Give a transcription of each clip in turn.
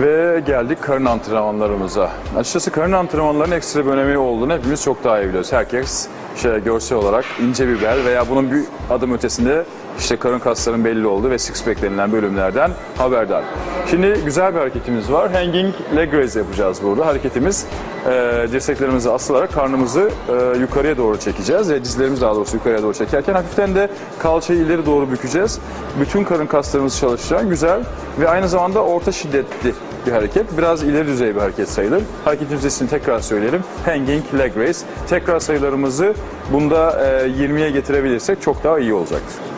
Ve geldik karın antrenmanlarımıza. Açıkçası karın antrenmanlarının ekstra bir önemi olduğunu hepimiz çok daha iyi biliyoruz. Herkes işte görsel olarak ince bir bel veya bunun bir adım ötesinde işte karın kaslarının belli olduğu ve six pack denilen bölümlerden haberdar. Şimdi güzel bir hareketimiz var. Hanging leg raise yapacağız burada. Hareketimiz e, dirseklerimizi asılarak karnımızı e, yukarıya doğru çekeceğiz ve dizlerimizi daha doğrusu yukarıya doğru çekerken hafiften de kalçayı ileri doğru bükeceğiz. Bütün karın kaslarımızı çalıştıran güzel ve aynı zamanda orta şiddetli bir hareket. Biraz ileri düzey bir hareket sayılır. Hareketimizin ismini tekrar söyleyelim. Hanging leg raise. Tekrar sayılarımızı bunda e, 20'ye getirebilirsek çok daha iyi olacaktır.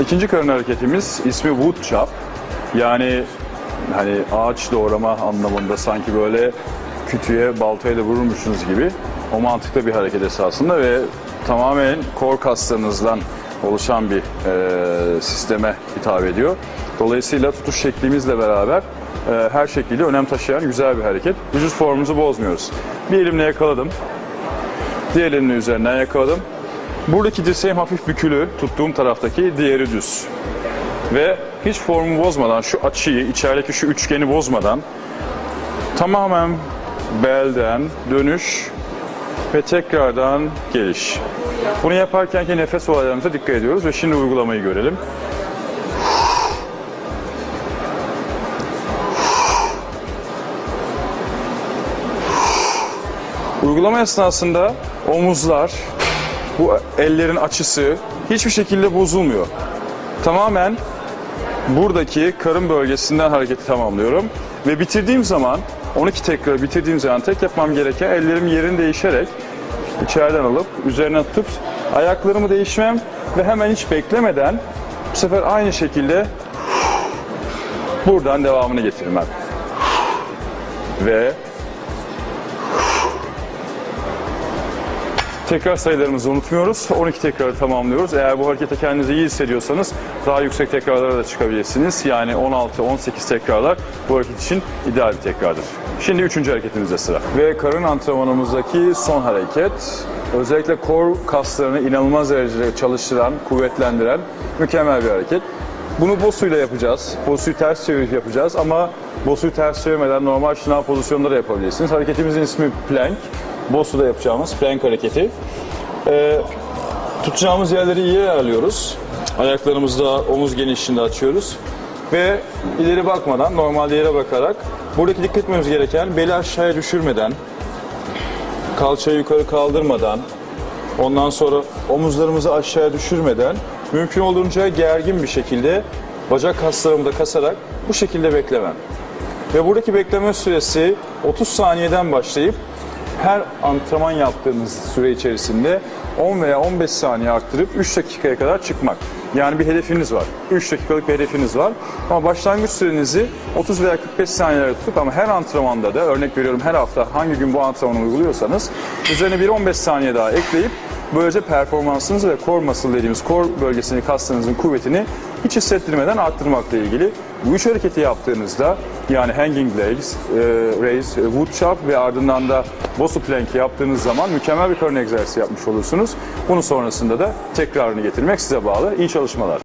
İkinci karın hareketimiz ismi wood chop. Yani hani ağaç doğrama anlamında sanki böyle kütüğe baltayla vururmuşsunuz gibi. O mantıkta bir hareket esasında ve tamamen kor kaslarınızdan oluşan bir e, sisteme hitap ediyor. Dolayısıyla tutuş şeklimizle beraber e, her şekliyle önem taşıyan güzel bir hareket. Vücut formumuzu bozmuyoruz. Bir elimle yakaladım. Diğer elimle üzerinden yakaladım. Buradaki dirseğim hafif bükülü, tuttuğum taraftaki diğeri düz. Ve hiç formu bozmadan, şu açıyı, içerideki şu üçgeni bozmadan tamamen belden dönüş ve tekrardan geliş. Bunu yaparken ki nefes olaylarımıza dikkat ediyoruz ve şimdi uygulamayı görelim. Uygulama esnasında omuzlar, bu ellerin açısı hiçbir şekilde bozulmuyor. Tamamen buradaki karın bölgesinden hareketi tamamlıyorum. Ve bitirdiğim zaman 12 tekrar bitirdiğim zaman tek yapmam gereken ellerim yerini değişerek içeriden alıp üzerine tutup ayaklarımı değişmem ve hemen hiç beklemeden bu sefer aynı şekilde buradan devamını getirmem. Ve Tekrar sayılarımızı unutmuyoruz. 12 tekrarı tamamlıyoruz. Eğer bu harekete kendinizi iyi hissediyorsanız daha yüksek tekrarlara da çıkabilirsiniz. Yani 16-18 tekrarlar bu hareket için ideal bir tekrardır. Şimdi üçüncü hareketimizde sıra. Ve karın antrenmanımızdaki son hareket. Özellikle kor kaslarını inanılmaz derecede çalıştıran, kuvvetlendiren mükemmel bir hareket. Bunu Bosu ile yapacağız. Bosu'yu ters çevirip yapacağız ama Bosu'yu ters çevirmeden normal şınav pozisyonunda da yapabilirsiniz. Hareketimizin ismi plank. Bosu'da yapacağımız plank hareketi. Ee, tutacağımız yerleri iyi ayarlıyoruz. Ayaklarımızı da omuz genişliğinde açıyoruz. Ve ileri bakmadan, normal yere bakarak buradaki dikkat etmemiz gereken beli aşağıya düşürmeden, kalçayı yukarı kaldırmadan, ondan sonra omuzlarımızı aşağıya düşürmeden mümkün olduğunca gergin bir şekilde bacak kaslarımı da kasarak bu şekilde beklemem. Ve buradaki bekleme süresi 30 saniyeden başlayıp her antrenman yaptığınız süre içerisinde 10 veya 15 saniye arttırıp 3 dakikaya kadar çıkmak. Yani bir hedefiniz var. 3 dakikalık bir hedefiniz var. Ama başlangıç sürenizi 30 veya 45 saniyelere tutup ama her antrenmanda da örnek veriyorum her hafta hangi gün bu antrenmanı uyguluyorsanız üzerine bir 15 saniye daha ekleyip böylece performansınızı ve core muscle dediğimiz core bölgesini kaslarınızın kuvvetini hiç hissettirmeden arttırmakla ilgili. Bu üç hareketi yaptığınızda yani hanging legs, e, raise, e, wood chop ve ardından da bosu plank yaptığınız zaman mükemmel bir karın egzersizi yapmış olursunuz. Bunun sonrasında da tekrarını getirmek size bağlı. İyi çalışmalar.